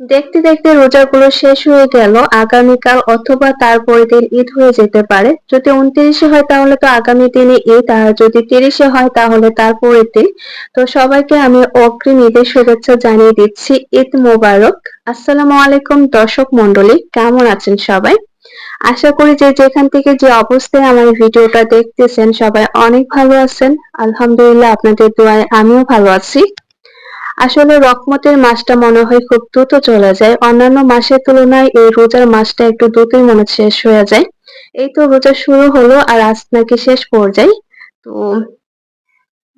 দেখতে দেখতে রোজাগুলো শেষ হয়ে গেল, আগামীকাল অথবা তারপরের দিন ঈদ হয়ে যেতে পারে। যদি উনত্রিশে হয় তাহলে তো আগামী দিনে ঈদ, আর যদি তিরিশে হয় তাহলে তারপরের দিন। তো সবাইকে আমি অগ্রিম ঈদের শুভেচ্ছা জানিয়ে দিচ্ছি, ঈদ মোবারক। আসসালামু আলাইকুম দর্শক মন্ডলী কেমন আছেন সবাই? আশা করি যে যেখান থেকে যে অবস্থায় আমার ভিডিওটা দেখতেছেন সবাই অনেক ভালো আছেন। আলহামদুলিল্লাহ আপনাদের দোয়ায় আমিও ভালো আছি। আসলে রকমতের মাসটা মনে হয় খুব দ্রুত চলে যায়। অন্যান্য মাসের তুলনায় এই রোজার মাসটা একটু দ্রুতই মনে শেষ হয়ে যায়। এই তো রোজা শুরু হলো আর আজ নাকি শেষ পর্যায়ে। তো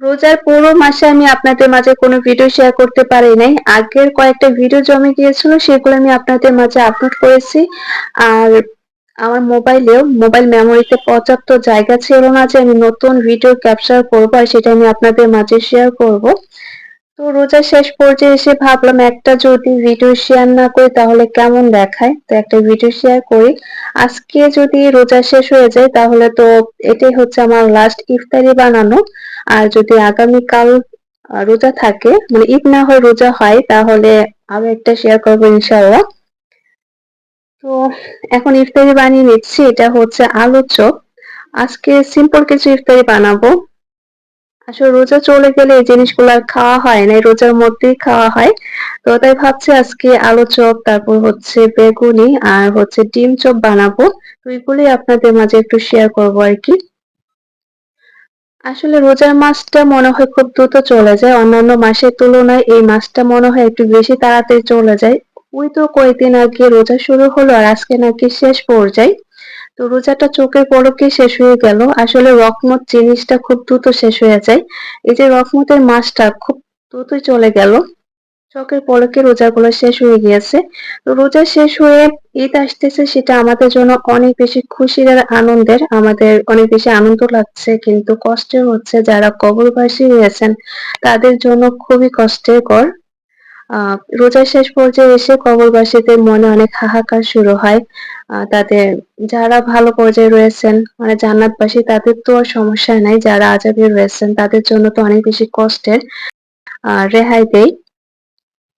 রোজার পুরো মাসে আমি আপনাদের মাঝে কোনো ভিডিও শেয়ার করতে পারি নাই। আগের কয়েকটা ভিডিও জমে গিয়েছিল সেগুলো আমি আপনাদের মাঝে আপলোড করেছি। আর আমার মোবাইলেও, মোবাইল মেমোরিতে পর্যাপ্ত জায়গা ছিল না যে আমি নতুন ভিডিও ক্যাপচার করব আর সেটা আমি আপনাদের মাঝে শেয়ার করব। তো রোজা শেষ পর্যায়ে এসে ভাবলাম একটা যদি ভিডিও শেয়ার না করি তাহলে কেমন দেখায়? তো একটা ভিডিও শেয়ার করি। আজকে যদি রোজা শেষ হয়ে যায় তাহলে তো এটাই হচ্ছে আমার লাস্ট ইফতারি বানানো। আর যদি আগামীকাল রোজা থাকে মানে ঈদ না হয়, রোজা হয়, তাহলে আরও একটা শেয়ার করব ইনশাআল্লাহ। তো এখন ইফতারি বানিয়ে নিচ্ছি, এটা হচ্ছে আলু চপ। আজকে সিম্পল কিছু ইফতারি বানাবো। আসলে রোজা চলে গেলে এই জিনিসগুলো আর খাওয়া হয় না রোজার মধ্যেই খাওয়া হয়। তো তাই ভাবছি আজকে আলু চপ, তারপর হচ্ছে বেগুনি আর হচ্ছে ডিম চপ বানাবো। তো এগুলি আপনাদের মাঝে একটু শেয়ার করব আর কি। আসলে রোজার মাসটা মনে হয় খুব দ্রুত চলে যায়। অন্যান্য মাসের তুলনায় এই মাসটা মনে হয় একটু বেশি তাড়াতাড়ি চলে যায়। ওই তো কয়েকদিন আগে রোজা শুরু হলো আর আজকে নাকি শেষ পর্যায়ে। তো রোজাটা চোখের পলকে শেষ হয়ে গেল। আসলে রকমত জিনিসটা খুব দ্রুত শেষ হয়ে যায়। এই যে রকমতের মাসটা খুব দ্রুতই চলে গেল। চোখের পলকে রোজাগুলো শেষ হয়ে গিয়েছে। তো রোজা শেষ হয়ে ঈদ আসতেছে সেটা আমাদের জন্য অনেক বেশি খুশির আর আনন্দের। আমাদের অনেক বেশি আনন্দ লাগছে, কিন্তু কষ্টের হচ্ছে। যারা কবরবাসী হয়েছেন, তাদের জন্য খুবই কষ্টের কর রোজার শেষ পর্যায়ে এসে কবরবাসীদের মনে অনেক হাহাকার শুরু হয়। তাদের, যারা ভালো পর্যায়ে রয়েছেন মানে জান্নাতবাসী, তাদের তো আর সমস্যা নাই। যারা আজাবে রয়েছেন, তাদের জন্য তো অনেক বেশি কষ্টের রেহাই দেয়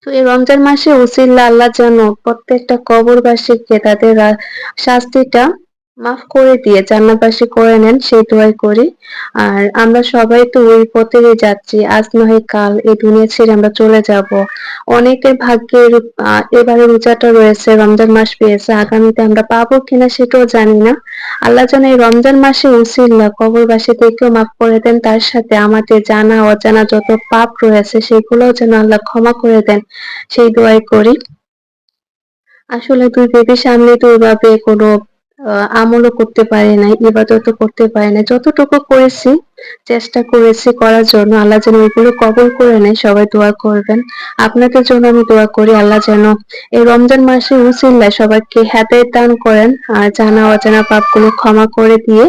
তো এই রমজান মাসে উসিল্লা আল্লাহ যেন প্রত্যেকটা কবরবাসীকে তাদের শাস্তিটা মাফ করে দিয়ে, জান্নাতবাসী করে নেন সেই দোয়াই করি। আর আমরা সবাই তো ওই পথেই যাচ্ছি আজ নয় কাল এই দুনিয়া ছেড়ে আমরা চলে যাব। অনেকের ভাগ্যের এবারে রোজাটা রয়েছে, রমজান মাস পেয়েছে, আগামীতে আমরা পাবো কিনা সেটাও জানি না। আল্লাহ যেন এই রমজান মাসে উসিল্লা কবরবাসীদেরকেও মাফ করে দেন, তার সাথে আমাদের জানা, অজানা যত পাপ রয়েছে, সেগুলোও যেন আল্লাহ ক্ষমা করে দেন, সেই দোয়াই করি। আসলে দুই বেবির সামনে তো ওইভাবে কোনো আমলও করতে পারি নাই, ইবাদতও করতে পারি নাই। যতটুকু করেছি, চেষ্টা করেছি করার জন্য আল্লাহ যেন এগুলো কবল করে নেয়, সবাই দোয়া করবেন। আপনাদের জন্য আমি দোয়া করি, আল্লাহ যেন এই রমজান মাসে উসিল্লায় সবাইকে হেদায়ত দান করেন আর জানা অজানা পাপগুলো ক্ষমা করে দিয়ে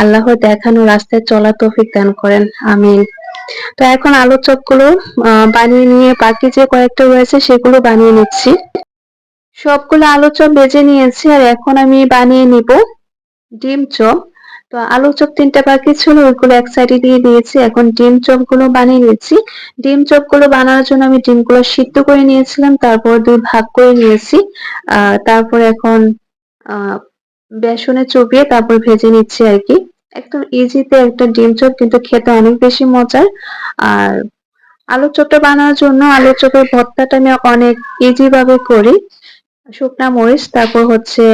আল্লাহ দেখানো রাস্তায় চলা তৌফিক দান করেন, আমিন। তো এখন আলু চপগুলো বানিয়ে নিয়ে বাকি যে কয়েকটা রয়েছে সেগুলো বানিয়ে নিচ্ছি। সবগুলো আলু চপ ভেজে নিয়েছি আর এখন আমি বানিয়ে নিব ডিম চপ। তো আলু চপ তিনটা বাকি ছিল, ওইগুলো এক সাইডে দিয়ে দিয়েছি। এখন ডিম চপগুলো বানিয়ে নিয়েছি। ডিম চপগুলো বানানোর জন্য আমি ডিমগুলো সিদ্ধ করে নিয়েছিলাম, তারপর দুই ভাগ করে নিয়েছি। তারপর এখন বেসনে চুবিয়ে তারপর ভেজে নিচ্ছি আর কি। একদম ইজিতে একটা ডিম চপ, কিন্তু খেতে অনেক বেশি মজার। আর আলু চপটা বানানোর জন্য আলু চপের ভর্তাটা আমি অনেক ইজি ভাবে করি। শুকনা মরিচ, তারপর হচ্ছে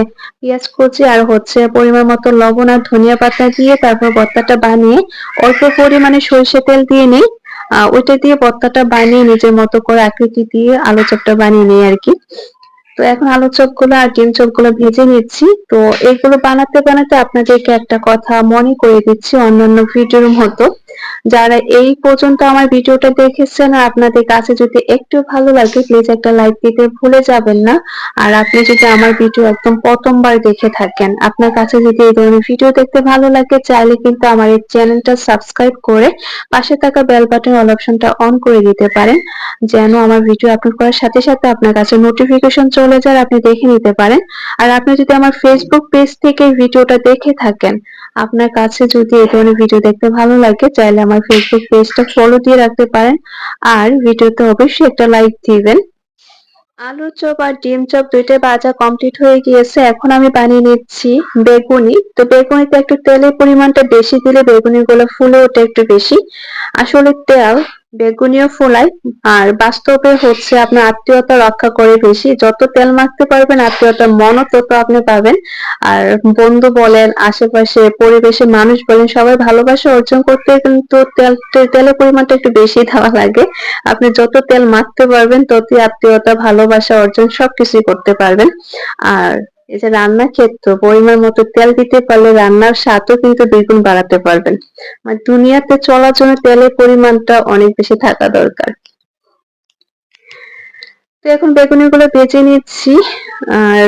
পেঁয়াজ কুচি আর হচ্ছে পরিমাণ মতো লবণ আর ধনিয়া পাতা দিয়ে তারপর ভর্তাটা বানিয়ে অল্প পরিমাণে সরষে তেল দিয়ে নিই। ওইটা দিয়ে ভর্তাটা বানিয়ে নিজের মতো করে আকৃতি দিয়ে আলু চপটা বানিয়ে নিই আর কি। তো এখন আলু চপগুলো আর ডিম চপগুলো ভেজে নিচ্ছি। তো এগুলো বানাতে বানাতে আপনাদেরকে একটা কথা মনে করে দিচ্ছি অন্যান্য ভিডিওর মতো। যারা এই পর্যন্ত আমার ভিডিওটা দেখেছেন আর আপনাদের কাছে যদি একটু ভালো লাগে প্লিজ একটা লাইক দিতে ভুলে যাবেন না। আর আপনি যদি আমার ভিডিও একদম প্রথমবার দেখে থাকেন, আপনার কাছে যদি এই ধরনের ভিডিও দেখতে ভালো লাগে, চাইলে কিন্তু আমার এই চ্যানেলটা সাবস্ক্রাইব করে পাশে থাকা বেল বাটন অল অপশনটা অন করে দিতে পারেন, যেন আমার ভিডিও আপলোড করার সাথে সাথে আপনার কাছে নোটিফিকেশন চলে যায় আপনি দেখে নিতে পারেন। আর আপনি যদি আমার ফেসবুক পেজ থেকে ভিডিওটা দেখে থাকেন, আপনার কাছে যদি এই ধরনের ভিডিও দেখতে ভালো লাগে চাইলে আমার ফেসবুক পেজটা ফলো দিয়ে রাখতে পারেন। আর ভিডিওতে অবশ্যই একটা লাইক দিবেন। আলু চপ আর ডিম চপ দুইটা ভাজা কমপ্লিট হয়ে গিয়েছে। এখন আমি বানিয়ে নিচ্ছি বেগুনি। তো বেগুনিতে একটু তেলের পরিমাণটা বেশি দিলে বেগুনিগুলো ফুলে ওঠে একটু বেশি। আসলে তেল বেগুনিও ফোলায় আর বাস্তবে হচ্ছে আপনার আত্মীয়তা রক্ষা করে বেশি। যত তেল মাখতে পারবেন আত্মীয়তার মনও তত আপনি পাবেন। আর বন্ধু বলেন, আশেপাশে পরিবেশে মানুষ বলেন, সবাই ভালোবাসা অর্জন করতে কিন্তু তেল, তেলের পরিমাণটা একটু বেশি দেওয়া লাগে। আপনি যত তেল মাখতে পারবেন, ততই আত্মীয়তা, ভালোবাসা অর্জন সবকিছুই করতে পারবেন। আর এই যে রান্নার ক্ষেত্রে, পরিমাণ মতো তেল দিতে পারলে রান্নার স্বাদও কিন্তু দ্বিগুণ বাড়াতে পারবেন। মানে দুনিয়াতে চলার জন্য তেলের পরিমাণটা অনেক বেশি থাকা দরকার। তো এখন বেগুনিগুলো বেজে নিচ্ছি। আর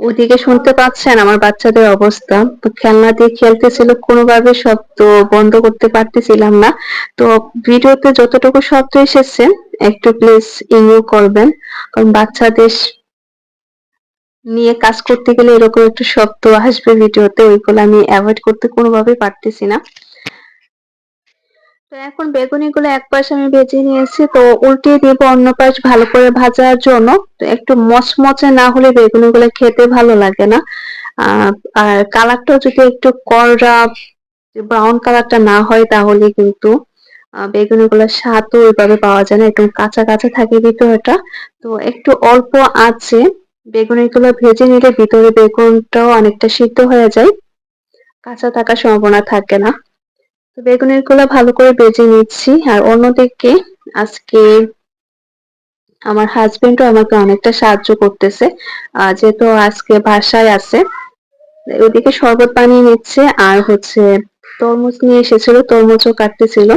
ওদিকে শুনতে পাচ্ছেন আমার বাচ্চাদের অবস্থা। তো খেলনা দিয়ে খেলতেছিল, কোনোভাবে শব্দ বন্ধ করতে পারতেছিলাম না। তো ভিডিওতে যতটুকু শব্দ এসেছে, একটু প্লিজ ইগনোর করবেন। কারণ বাচ্চাদের নিয়ে কাজ করতে গেলে এরকম একটু শব্দ আসবে ভিডিওতে, ওইগুলো আমি অ্যাভয়েড করতে কোনোভাবেই পারতেছি না। তো এখন বেগুনি গুলো এক পাশ আমি ভেজে নিয়েছি, তো উল্টিয়ে দিব অন্য পাশ ভালো করে ভাজার জন্য। তো একটু মচমচে না হলে বেগুনি গুলো খেতে ভালো লাগে না। আর কালারটা যদি একটু কড়া, ব্রাউন কালারটা না হয় তাহলে কিন্তু বেগুনি গুলোর স্বাদও ওইভাবে পাওয়া যায় না, একদম কাঁচা কাঁচা থাকে ভিতরটা। তো একটু অল্প আছে বেগুনি গুলো ভেজে নিলে ভিতরে বেগুনটাও অনেকটা সিদ্ধ হয়ে যায়। কাঁচা থাকার সম্ভাবনা থাকে না। তো বেগুনেরগুলো ভালো করে বেজে নিচ্ছি। আর অন্যদিকে আজকে আমার হাজবেন্ডও আমাকে অনেকটা সাহায্য করতেছে। যেহেতু আজকে বাসায় আছে, ওইদিকে শরবত বানিয়ে নিচ্ছে। আর হচ্ছে তরমুজ নিয়ে এসেছিল, তরমুজও কাটতেছিল।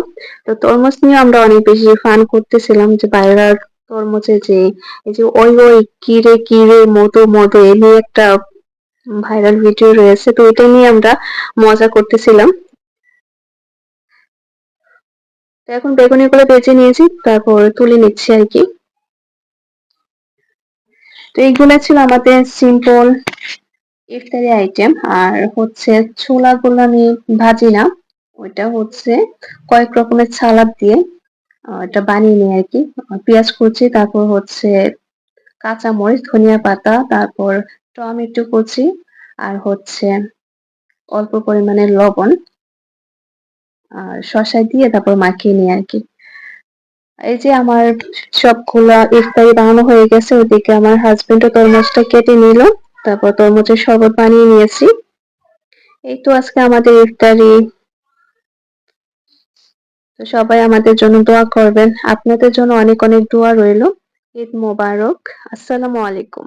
তো তরমুজ নিয়ে আমরা অনেক বেশি ফান করতেছিলাম যে বাইরের তরমুজে যে, এই যে ওই ওই কিরে কিরে মধু মধু এ নিয়ে একটা ভাইরাল ভিডিও রয়েছে। তো এটা নিয়ে আমরা মজা করতেছিলাম। এখন বেগুনি গুলো বেজে নিয়েছি, তারপর তুলে নিচ্ছি আর কি। তো এইগুলো ছিল আমাদের সিম্পল ইফতারি আইটেম আর হচ্ছে ছোলা গুলো আমি ভাজি না। ওইটা হচ্ছে কয়েক রকমের সালাদ দিয়ে। এটা বানিয়ে নিই আর কি পেঁয়াজ কুচি, তারপর হচ্ছে কাঁচা মরিচ, ধনিয়া পাতা, তারপর টমেটো কুচি, আর হচ্ছে অল্প পরিমাণে লবণ, আর শসা দিয়ে তারপর মাখিয়ে নিই আর কি এই যে আমার সবগুলা ইফতারি বানানো হয়ে গেছে ওদিকে আমার হাজবেন্ডও তরমুজটা কেটে নিল, তারপর তরমুজের শরবত বানিয়ে নিয়েছি। এই তো আজকে আমাদের ইফতারি তো সবাই আমাদের জন্য দোয়া করবেন। আপনাদের জন্য অনেক অনেক দোয়া রইল। ঈদ মোবারক। আসসালামু আলাইকুম।